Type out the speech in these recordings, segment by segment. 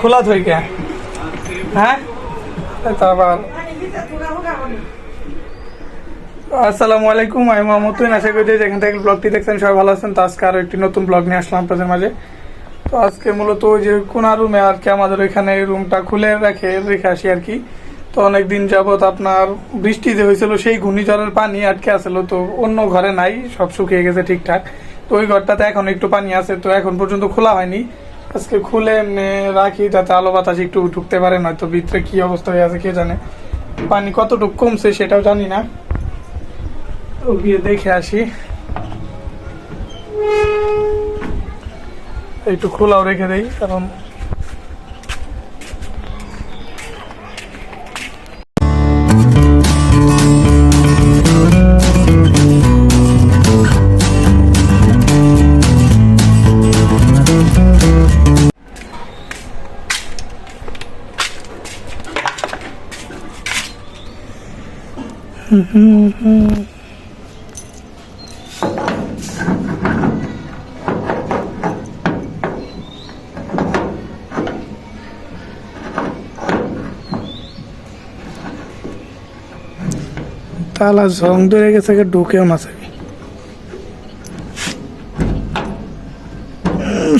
খোলা থই কে? হ্যাঁ? তারপর আসসালামু আলাইকুম, আমি মোহাম্মদ আশা করি যেখান থেকে ব্লগটি দেখছেন সবাই ভালো আছেন। তো আজকে আরও একটি নতুন ব্লগ নিয়ে আসলাম আপনাদের মাঝে। তো আজকে মূলত ওই যে কোনা রুমে আর কি আমাদের ওইখানে রুমটা খুলে রেখে রেখে আসি আর কি। তো অনেক দিন যাবত আপনার বৃষ্টি যে হয়েছিল সেই ঘূর্ণিঝড়ের পানি আটকে আসছিল তো অন্য ঘরে নাই, সব শুকিয়ে গেছে ঠিকঠাক। তো ওই ঘরটাতে এখন একটু পানি আছে। তো এখন পর্যন্ত খোলা হয়নি। আজকে খুলে রাখি যাতে আলো বাতাস একটু ঢুকতে পারে, নয়তো ভিতরে কি অবস্থা হয়ে আছে কে জানে। পানি কতটুকু কমছে সেটাও জানি না। তো গিয়ে দেখে আসি। একটু খোলাও রেখে দেই, কারণ তালা জং ধরে গেছে ঢুকেও না থাকে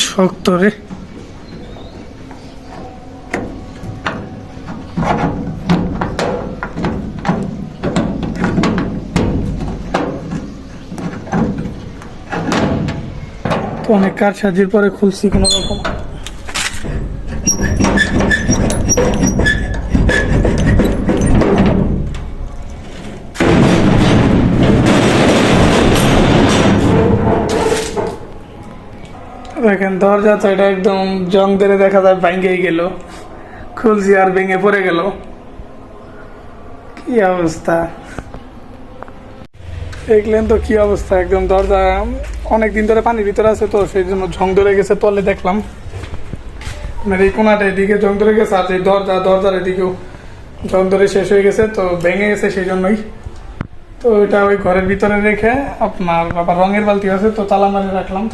শক্ত রে। অনেক কার সাজির পরে খুলছি কোনো রকম। দেখেন, দরজা তো এটা একদম জং ধরে দেখা যায়, ভেঙেই গেল। খুলছি আর ভেঙে পড়ে গেল। কি অবস্থা? দেখলেন তো কি অবস্থা? একদম দরজা অনেক দিন ধরে পানির ভিতরে আছে তো, সেই জন্য ঝং ধরে গেছে, তলে দেখলাম। মানে এই কোনাটা এদিকে জং ধরে গেছে, আর এই দরজা, দরজার এদিকেও জং ধরে শেষ হয়ে গেছে, তো ভেঙে গেছে সেই জন্যই। তো ওইটা ওই ঘরের ভিতরে রেখে আপনার আবার রঙের বালতি আছে, তো তালা মারে রাখলাম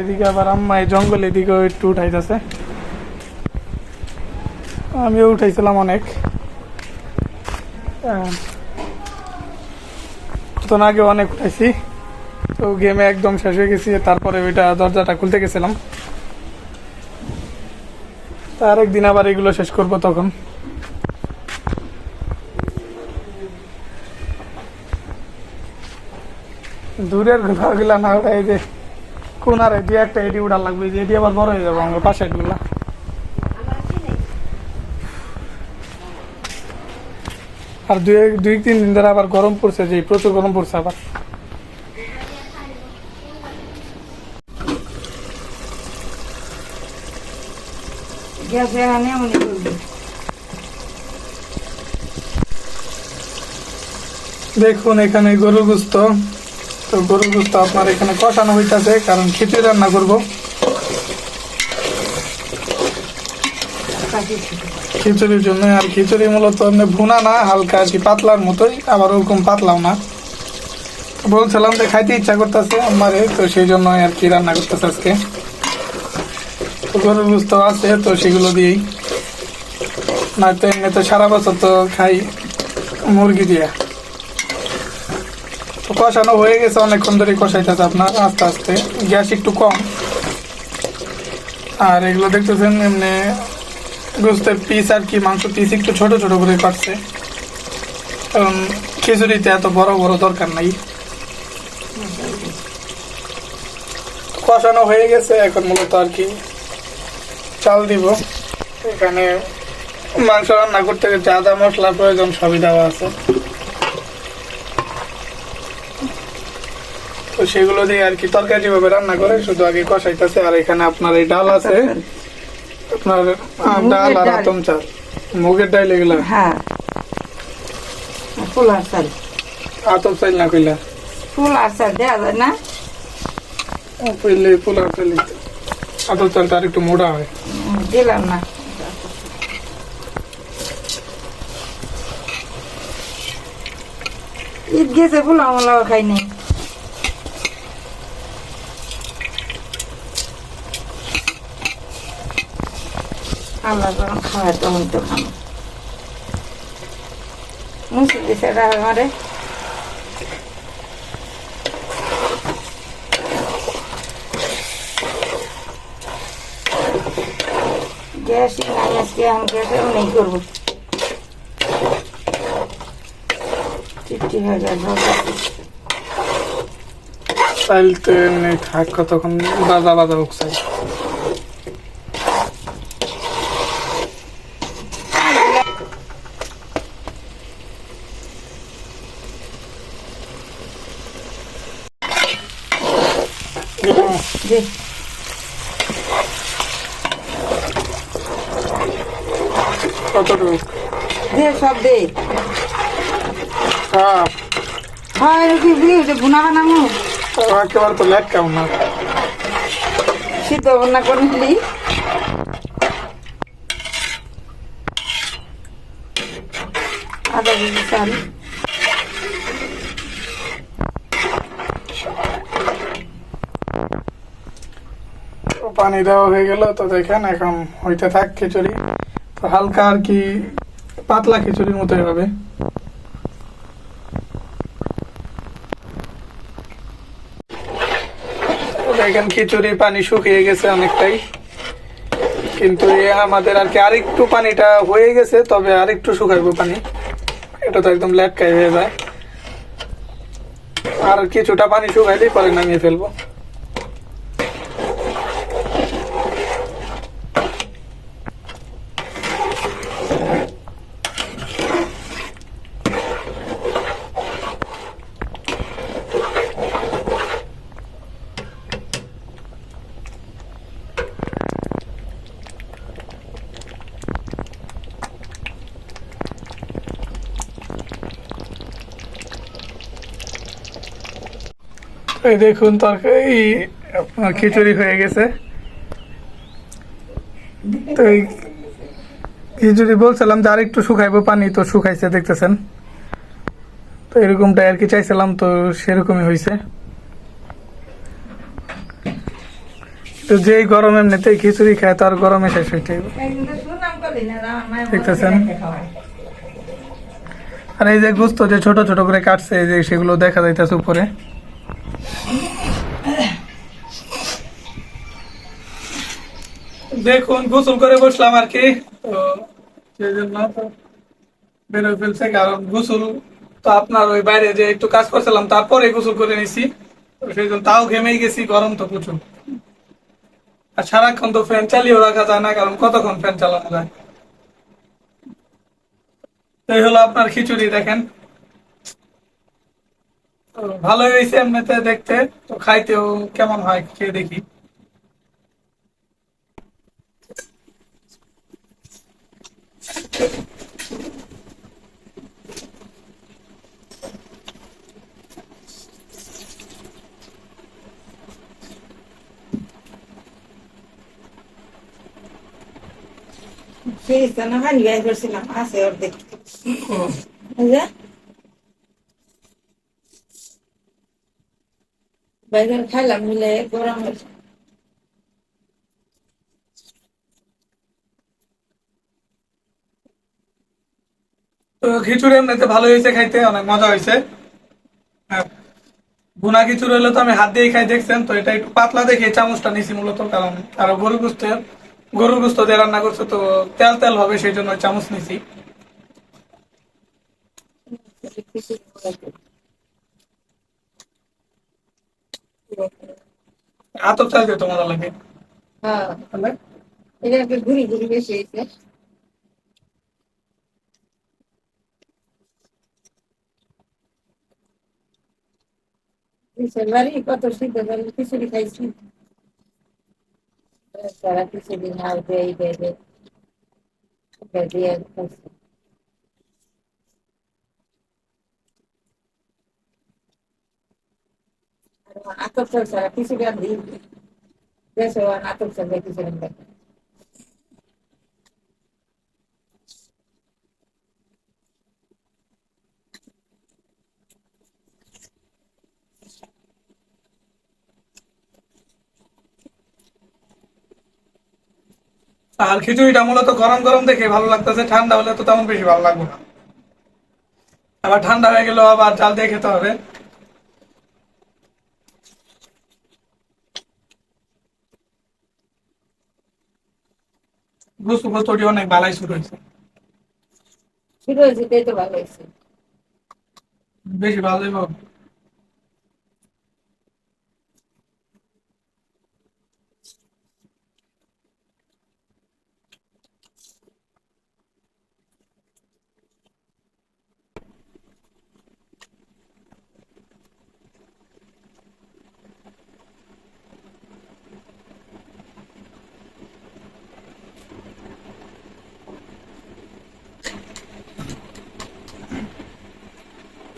এদিকে আবার আম্মা এই জঙ্গল এদিকে একটু উঠাইতেছে। আমিও উঠাইছিলাম অনেক। আহ, তো আগে অনেক উঠাইছি। তো গেমে একদম শেষ হয়ে গেছি তারপরে ওইটা দরজাটা খুলতে গেছিলাম। তার একদিন আবার এগুলো শেষ করব তখন। দূরের ঘরগুলা না ওটাই যে কোনার এটি একটা এটি উড়া লাগবে যে এটি আবার বড় হয়ে যাবে আমার পাশে এগুলা আর দুই দুই তিন দিন ধরে আবার গরম পড়ছে যে প্রচুর গরম পড়ছে আবার। দেখুন এখানে গরুর গুস্ত। তো গরুর গুস্ত আপনার এখানে কষানো হইতেছে কারণ খিচুড়ি রান্না করব। খিচুড়ির জন্য আর খিচুড়ি মূলত এমনি ভুনা না, হালকা আর কি পাতলার মতোই, আবার ওরকম পাতলাও না। বলছিলাম যে খাইতে ইচ্ছা করতেছে আমারে, তো সেই জন্য আর কি রান্না করতেছে আজকে। তো গরুর গুস্ত আছে, তো সেগুলো দিয়েই। নয়তো এমনি তো সারা বছর তো খাই মুরগি দিয়ে। তো কষানো হয়ে গেছে, অনেকক্ষণ ধরে কষাইতেছে আপনার, আস্তে আস্তে। গ্যাস একটু কম। আর এগুলো দেখতেছেন এমনি গোস্তের পিস আর কি, মাংস পিস একটু ছোট ছোট করে কাটছে। কারণ খিচুড়িতে এত বড় বড় দরকার নাই। কষানো হয়ে গেছে, এখন মূলত আর কি চাল দিব। এখানে মাংস রান্না করতে যা যা মশলা প্রয়োজন সবই দেওয়া আছে। তো সেগুলো দিয়ে আর কি তরকারি যেভাবে রান্না করে, শুধু আগে কষাইতেছে, আর এখানে আপনার এই ডাল আছে। আপনার ডাল আর আতম চাল। মুগের ডাল এগুলা। হ্যাঁ। ফুল আচার আতম চাল না কইলা? ফুল আচার দেওয়া যায় না। ও, পইলে পোলার চাল আতম চালটা আর একটু মোটা হয়। দিলাম না। ঈদ গেছে পোলাও মোলাও খাই আল্লাহ যখন খাওয়ায় তখন তো খাব মুসি দিছে ডাল মারে গ্যাসই নাই, আজকে এখন গ্যাসেও নেই করব। তো থাক কতক্ষণ, বাজা বাজা উঠছে। দে কতটুকু দে। সব দে হ্যাঁ হয় রুটি বুড়ি ওটা বুনা বানামো একেবারে তো লেট কেমন না। সিদ্ধ বন্যা করে নিলি। চাল পানি দেওয়া হয়ে গেল, তো দেখেন এখন হইতে থাক খিচুড়ি। তো হালকা আর কি পাতলা খিচুড়ির মতোই হবে দেখেন খিচুড়ি পানি শুকিয়ে গেছে অনেকটাই। কিন্তু এ আমাদের আর কি আরেকটু পানিটা হয়ে গেছে, তবে আরেকটু শুকাইবো পানি। এটা তো একদম ল্যাটকাই হয়ে যায়। আর কিছুটা পানি শুকাইলেই পরে নামিয়ে ফেলব। এই দেখুন তরকারি, আপনার খিচুড়ি হয়ে গেছে তো এই খিচুড়ি বলছিলাম যে আরেকটু শুকাইবো, পানি তো শুকাইছে, দেখতেছেন তো এরকমটাই আর কি চাইছিলাম, তো সেরকমই হয়েছে তো যেই গরম এমনিতেই খিচুড়ি খায়, তার গরমে শেষ হইতে। দেখতেছেন? আর এই যে গোস্ত যে ছোট ছোট করে কাটছে যে সেগুলো দেখা যাইতেছে উপরে দেখুন, গোসল করে বসলাম আর কি। তো বেরোয় ফেলছে কারণ গোসল তো আপনার ওই বাইরে যে একটু কাজ করছিলাম, তারপরে গোসল করে নিছি। সেই জন্য তাও ঘেমেই গেছি, গরম তো প্রচুর। আর সারাক্ষণ তো ফ্যান চালিয়েও রাখা যায় না, কারণ কতক্ষণ ফ্যান চালানো যায়? এই হলো আপনার খিচুড়ি, দেখেন। ভালোই হয়েছে এমনিতে দেখতে, তো খাইতেও কেমন হয় খেয়ে দেখি। স্থানে পানি বের করছিলাম আছে অর্ধেক। বুঝলে খাইলাম মিলে গরম তো খিচুড়ি এমনিতে ভালো হয়েছে খাইতে অনেক মজা হয়েছে। আর ভুনা খিচুড়ি হলে তো আমি হাত দিয়ে খাই দেখছেন? তো এটা একটু পাতলা দেখে চামচটা নিছি মূলত কারণ আরও গরু গুস্ত গরুর গুস্ত দিয়ে রান্না করছে তো তেল তেল হবে সেই জন্য চামচ নিছি। আতপ চাল দিয়ে তো মজা লাগে হ্যাঁ ঘুরি ঘুরি বেশি কত সিদ্ধ খিচুড়ি খাইছি। সারা খিচুড়ি নাও দেয় দেয় দেয় এটা দিয়ে খাইছি আতপ চাল সারা খিচুড়ি আর দিই দেশে আতপ চাল দিয়ে খিচুড়ি আর খিচুড়িটা মূলত গরম গরম দেখে ভালো লাগতেছে। ঠান্ডা হলে তো তেমন বেশি ভালো লাগবে না। আবার ঠান্ডা হয়ে গেলেও আবার জাল দিয়ে খেতে হবে। গুস্তটি অনেক ভালোই শুরু হয়েছে। শুরু হয়েছে তাই তো ভালো হয়েছে। বেশি ভালো হইব।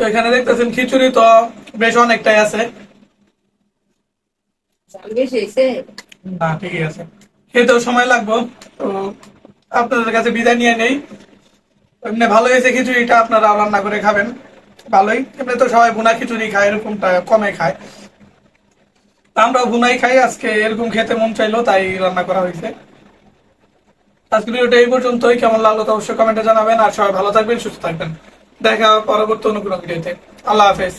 তো এখানে দেখতেছেন খিচুড়ি তো বেশ অনেকটাই আছে। না ঠিকই আছে। খেতেও সময় লাগবে তো আপনাদের কাছে বিদায় নিয়ে নেই। এমনি ভালো হয়েছে খিচুড়িটা আপনারা রান্না করে খাবেন। ভালোই। এমনি তো সবাই ভুনা খিচুড়ি খায় এরকমটা কমে খায়। তা আমরাও ভুনাই খাই আজকে এরকম খেতে মন চাইলো তাই রান্না করা হয়েছে। আজকে ভিডিওটা এই পর্যন্তই। কেমন লাগল তো অবশ্যই কমেন্টে জানাবেন আর সবাই ভালো থাকবেন সুস্থ থাকবেন। দেখা হবে পরবর্তী অন্য কোনো ভিডিওতে। আল্লাহ হাফেজ।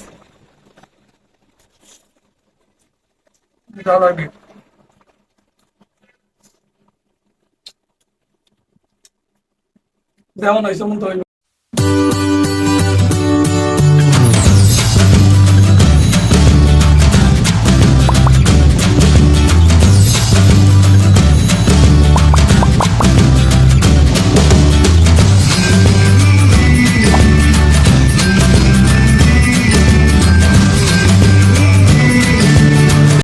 যেমন হয়েছে মন তো।